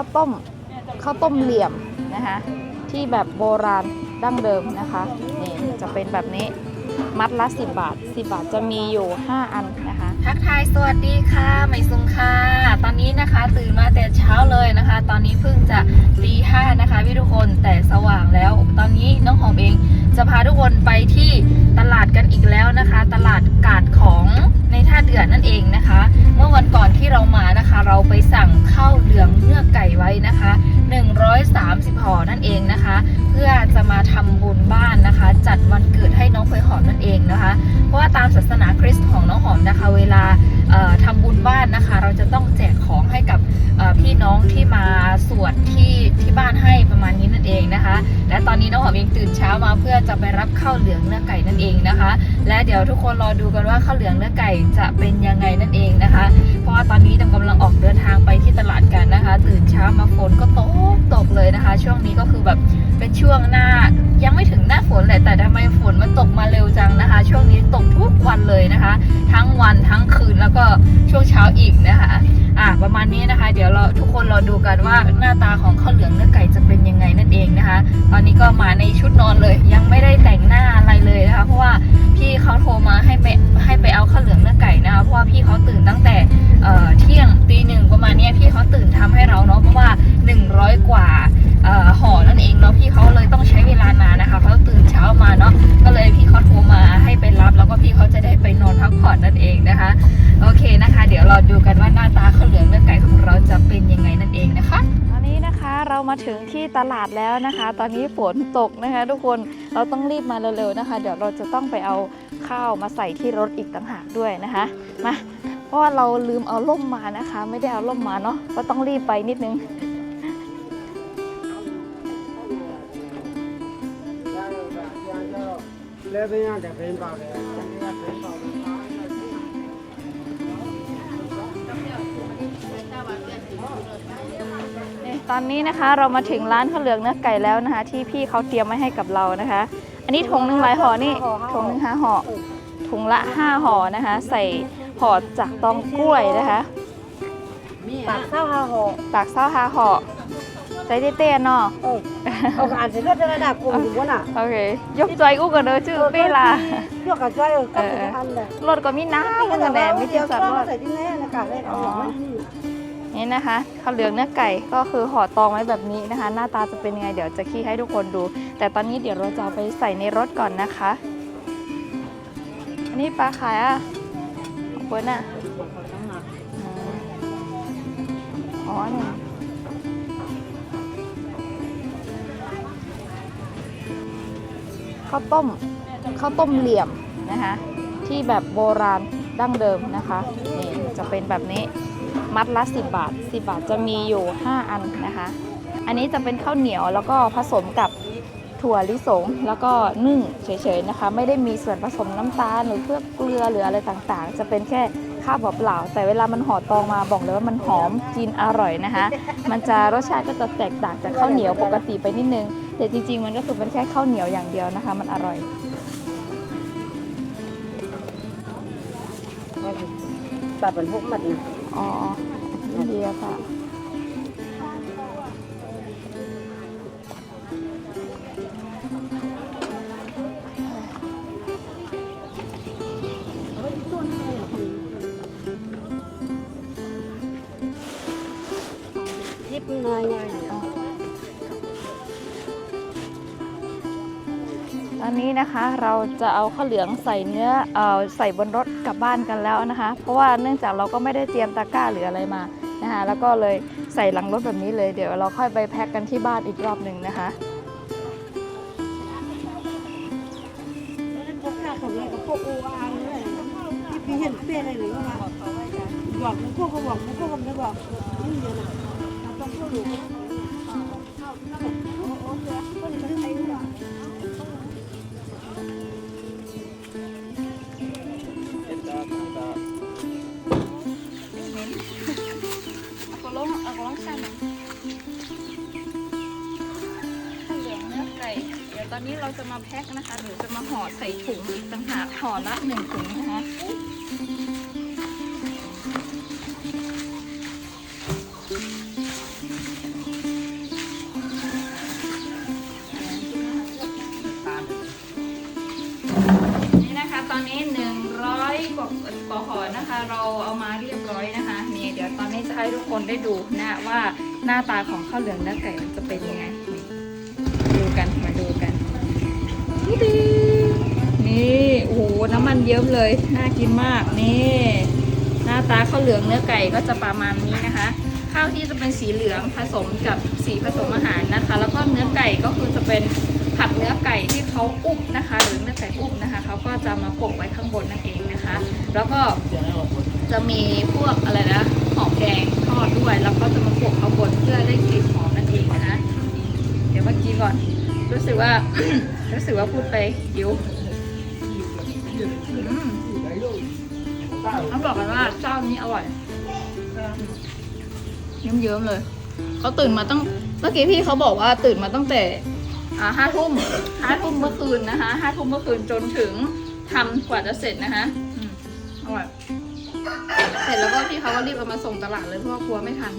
ข้าวต้มข้าวต้มเหลี่ยมนะคะที่แบบโบราณดั้งเดิมนะคะนี่จะเป็นแบบนี้มัดละ 10 บาท 10 บาทจะมีอยู่ 5 อันนะคะ ทักทายสวัสดีค่ะไมซุงค่ะ ตอนนี้นะคะตื่นมาแต่เช้าเลยนะคะ ตอนนี้เพิ่งจะตีห้านะคะพี่ทุกคนแต่สว่างแล้ว ตอนนี้น้องหอมเอง จะพาทุกคนไปที่ตลาดกันอีกแล้วนะคะ ตลาดกาดของในท่าเดือนั่นเองนะคะ เมื่อวันก่อนที่เรามานะคะ เราไปสั่งข้าวเหลืองเนื้อไก่ไว้นะคะ 130ห่อนั่นเองนะคะ เพื่อจะมาทำบุญบ้านนะคะ จัดวันเกิดให้น้องเฟยหอมนั่นเองนะคะ เพราะว่าตามศาสนาคริสต์ของน้องหอมนะคะ เวลาเอ่อทำบุญบ้านนะคะ เราจะต้องแจกของให้ นี้น้องหอมเองตื่นเช้ามาเพื่อจะไปรับข้าวเหลืองเนื้อไก่นั่นเองนะคะ และเดี๋ยวทุกคนรอดูกันว่าข้าวเหลืองเนื้อไก่จะเป็นยังไงนั่นเองนะคะ เพราะว่าตอนนี้กำลังออกเดินทางไปที่ตลาดกันนะคะ ตื่นเช้ามาฝนก็ตกตกเลยนะคะ ช่วงนี้ก็คือแบบเป็นช่วงหน้ายังไม่ถึงหน้าฝนแหละแต่ทำไมฝนมันตกมาเร็วจังนะคะ ช่วงนี้ตกทุกวันเลยนะคะ ทั้งวันทั้งคืนแล้วก็ช่วงเช้าอีกนะคะอะประมาณนี้นะคะ เดี๋ยวเราทุกคนรอดูกันว่าหน้าตาของข้าวเหลืองเนื้อไก่จะเป็น ยังไงนั่นเองนะคะ ตอนนี้ก็มาในชุดนอนเลย ยังไม่ได้แต่งหน้าอะไรเลยนะคะ เพราะว่าพี่เขาโทรมาให้ไปให้ไปเอาข้าวเหลืองเนื้อไก่นะคะเพราะว่าพี่เขาตื่นตั้งแต่เอ่อเที่ยงตีหนึ่งประมาณนี้พี่เขาตื่นทำให้เราเนาะเพราะว่า 100 กว่าเอ่อห่อนั่นเองเนาะพี่เขาเลยต้องใช้เวลานานนะคะเขาตื่นเช้ามาเนาะก็เลยพี่เขาโทรมาให้ไปรับ แล้วก็พี่เขาจะได้ไปนอนพักผ่อนนั่นเองนะคะ โอเคนะคะ เดี๋ยวเราดูกันว่าหน้าตาข้าวเหลืองเนื้อ เรามาถึงที่ตลาดแล้วนะคะ ตอนนี้ฝนตกนะคะ ทุกคนเราต้องรีบมาเร็วๆนะคะ เดี๋ยวเราจะต้องไปเอาข้าวมาใส่ที่รถอีกต่างหากด้วยนะคะมาเพราะเราลืมเอาล่มมานะคะ ไม่ได้เอาล่มมาเนาะก็ต้องรีบไปนิดนึงแล้นยังไงเป็นปล่เลย ตอนนี้นะคะเรามาถึงร้านข้าวเหลืองเนื้อไก่แล้วนะคะ ที่พี่เขาเตรียมไว้ให้กับเรานะคะ อันนี้ถุงหนึ่งหลายห่อนี่ถุงหนึ่งห้าห่อถุงละห้าห่อนะคะ ใส่ห่อจากตองกล้วยนะคะปากเศร้าฮาโหตากเศร้าห้าห่อใส่เต้ๆเนาะเออเอาอ่านสิก็จะระดับกลุ่มอยู่วะน่ะโอเคยกใจอู้กันเด้อชื่อปี้ลาเพื่อกับจ้อยเออก็ถึงอันเลยรถก็มีน้ำมันกันแหละมีเดีจิ้ยมวสับก็รถใส่ที่แน่อากาศเลยอ๋อ นี่นะคะข้าวเหลืองเนื้อไก่ก็คือห่อตองไว้แบบนี้นะคะ หน้าตาจะเป็นยังไงเดี๋ยวจะขี้ให้ทุกคนดู แต่ตอนนี้เดี๋ยวเราจะเอาไปใส่ในรถก่อนนะคะ อันนี้ปลาขายอะของเปิ้ลอะอ๋อเนี่ยข้าวต้มข้าวต้มเหลี่ยมนะคะ ที่แบบโบราณดั้งเดิมนะคะนี่จะเป็นแบบนี้ มัดละ 10 บาท 10 บาทจะมีอยู่ 5 อันนะคะ อันนี้จะเป็นข้าวเหนียวแล้วก็ผสมกับถั่วลิสงแล้วก็นึ่งเฉยๆนะคะ ไม่ได้มีส่วนผสมน้ำตาลหรือเครื่อเกลือหรืออะไรต่างๆ จะเป็นแค่ข้าวเปล่าแต่เวลามันห่อตองมาบอกเลยว่ามันหอมกินอร่อยนะคะ มันจะรสชาติก็จะแตกต่างจากข้าวเหนียวปกติไปนิดนึง แต่จริงๆ มันก็คือเป็นแค่ข้าวเหนียวอย่างเดียวนะคะ มันอร่อยแบบเป็นพวกมันนะ อ๋อยินดีอะค่ะ ตอนนี้นะคะเราจะเอาข้าวเหลืองใส่เนื้อเอ่อใส่บนรถกลับบ้านกันแล้วนะคะ เพราะว่าเนื่องจากเราก็ไม่ได้เตรียมตะกร้าหรืออะไรมานะคะแล้วก็เลยใส่หลังรถแบบนี้เลยเดี๋ยวเราค่อยไปแพ็คกันที่บ้านอีกรอบหนึ่งนะคะพี่เห็นเป้อะไรหรือว่าบอกมันพวกเขาบอกมันพวกเขาไม่บอกนี่เดียวนะต้องพูดอยู่ก็ อนนี้เราจะมาแพ็คนะคะหรือจะมาห่อใส่ถุงต่างหากห่อละหนึ่งถุงนะคะนี่นะคะตอนนี้หนึ่งร้อยกว่าห่อนะคะ เราเอามาเรียบร้อยนะคะนี่เดี๋ยวตอนนี้จะให้ทุกคนได้ดูนะว่าหน้าตาของข้าวเหลืองเนื้อไก่จะเป็นยังไง นี่โอ้โหน้ำมันเยิ้มเลย น่ากินมาก นี่ หน้าตาข้าวเหลืองเนื้อไก่ก็จะประมาณนี้นะคะ ข้าวที่จะเป็นสีเหลืองผสมกับสีผสมอาหารนะคะ แล้วก็เนื้อไก่ก็คือจะเป็นผัดเนื้อไก่ที่เขาอุบนะคะ หรือเนื้อไก่อุบนะคะเขาก็จะมาโปะไว้ข้างบนนั่นเองนะคะ แล้วก็จะมีพวกอะไรนะหอมแดงทอดด้วย แล้วก็จะมาโปะข้างบนเพื่อได้กลิ่นหอมนั่นเองนะคะเดี๋ยวมื่อกี้ก่อนรู้สึกว่า รู้สึกว่าพูดไปหิวอืมต้องบอกกันว่าเจ้านี้อร่อยเยิ้มๆเลย เขาตื่นมาตั้ง เมื่อกี้พี่เขาบอกว่าตื่นมาตั้งแต่อ่าห้าทุ่มห้าทุ่มเมื่อคืนนะคะห้าทุ่มเมื่อคืนจนถึงทำกว่าจะเสร็จนะคะอืมอร่อย เสร็จแล้วก็พี่เขาก็รีบเอามาส่งตลาดเลยเพราะว่ากลัวไม่ทัน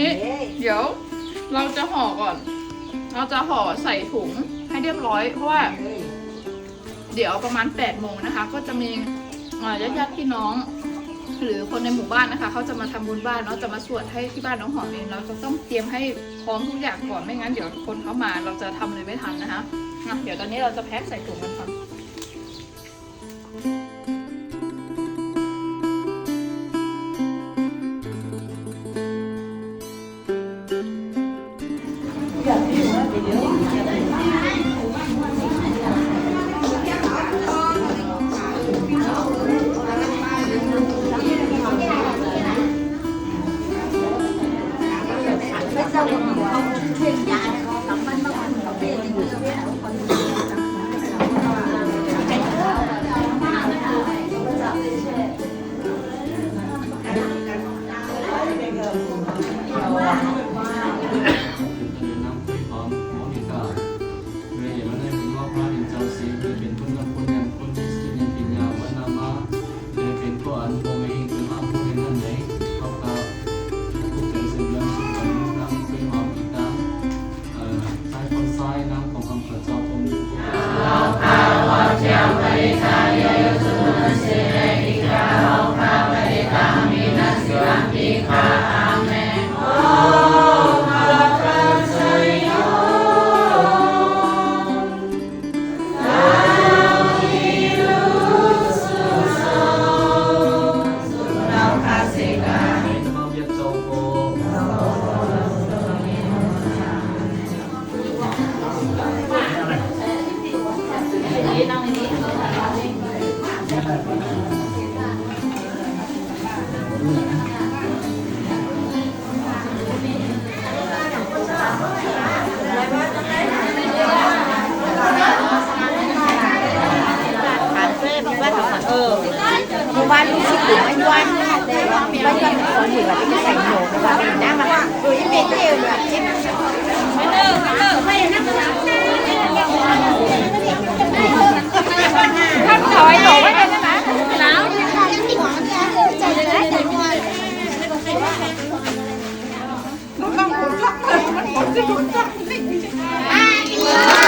นี้ เดี๋ยวเราจะห่อก่อน เราจะห่อใส่ถุงให้เรียบร้อย เพราะว่า เดี๋ยวประมาณ8ปดโมงนะคะ ก็จะมีญาติญาติพี่น้อง หรือคนในหมู่บ้านนะคะเขาจะมาทำบุญบ้านเนาะจะมาสวดให้ที่บ้านน้องหอมเองเราจะต้องเตรียมให้พร้อมทุกอย่างก่อนไม่งั้นเดี๋ยวคนเขามาเราจะทำเลยไม่ทันนะคะะเดี๋ยวตอนนี้เราจะแพ็คใส่ถุงกันก่อน อยหนูไว้เลยนะหนาวหนูมากเลยแม่องน้าเขาเลยผมไม่หมดตัวเลยนี่ก็คือของหมาเนี่ยก็ใช้ไว้ในนี้นะนี่นี่นี่น้าไอ้ใจไ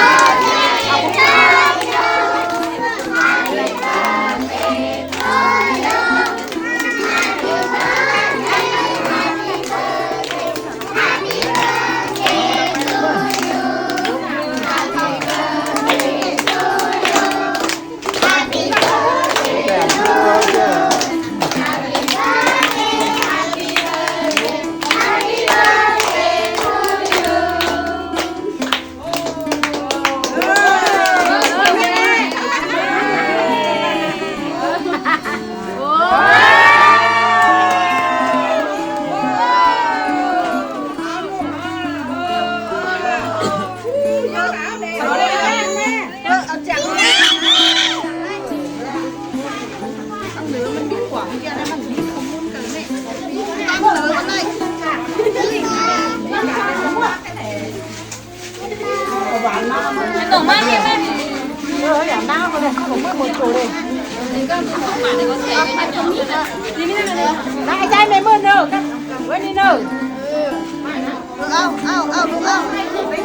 เอาเอ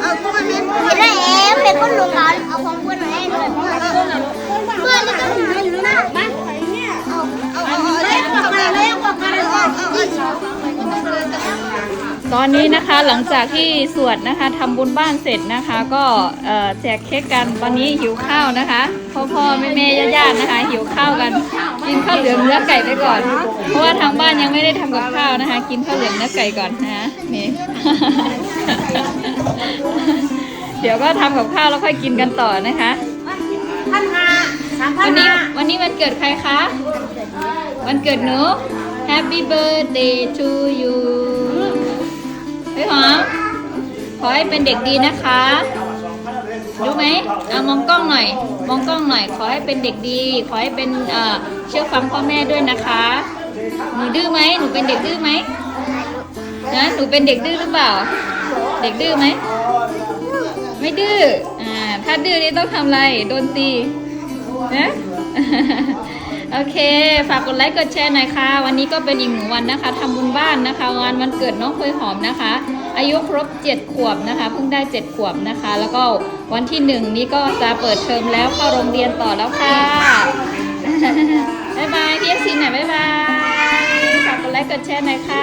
ากูมันมีกูได้เองเป็นคนลุงก่อนเอาของกูหน่อยให้เลยเพื่อนจะต้องหาอยู่นะมาเอ ตอนนี้นะคะหลังจากที่สวดนะคะทำบุญบ้านเสร็จนะคะ ก็เอ่อแจกเค้กกันตอนนี้หิวข้าวนะคะพ่อพ่อแม่แม่ญาติๆนะคะ หิวข้าวกัน กินข้าวเหลืองเนื้อไก่ไปก่อน เพราะว่าทางบ้านยังไม่ได้ทำกับข้าวนะคะ กินข้าวเหลืองเนื้อไก่ก่อนนะนี่เดี๋ยวก็ทำกับข้าวแล้วค่อยกินกันต่อนะคะพันห้าสามพัวันนนี้ห้าวันนี้วันเกิดใครคะวันเกิดหนู Happy birthday to you เฮ้หอมขอให้เป็นเด็กดีนะคะรู้ไหมเอามองกล้องหน่อย มองกล้องหน่อย ขอให้เป็นเด็กดี ขอให้เป็นเอ่อเชื่อฟังพ่อแม่ด้วยนะคะ หนูดื้อไหมหนูเป็นเด็กดื้อไหมนะหนูเป็นเด็กดื้อหรือเปล่า เด็กดื้อไหม ไม่ดื้อ อ่า ถ้าดื้อนี่ต้องทำอะไร โดนตี นะ โอเค ฝากกดไลค์กดแชร์หน่อยค่ะ วันนี้ก็เป็นอีกหนึ่งวันนะคะทำบุญบ้านนะคะงานวันเกิดน้องคุยหอมนะคะ อายุครบ 7 ขวบนะคะเพิ่งได้ 7 ขวบนะคะ แล้วก็วันที่หนึ่งนี้ก็จะเปิดเทอมแล้วเข้าโรงเรียนต่อแล้วค่ะบ๊ายบายพี่เอฟซีหน่อยบ๊ายบายฝากกดไลค์กดแชร์หน่อยค่ะ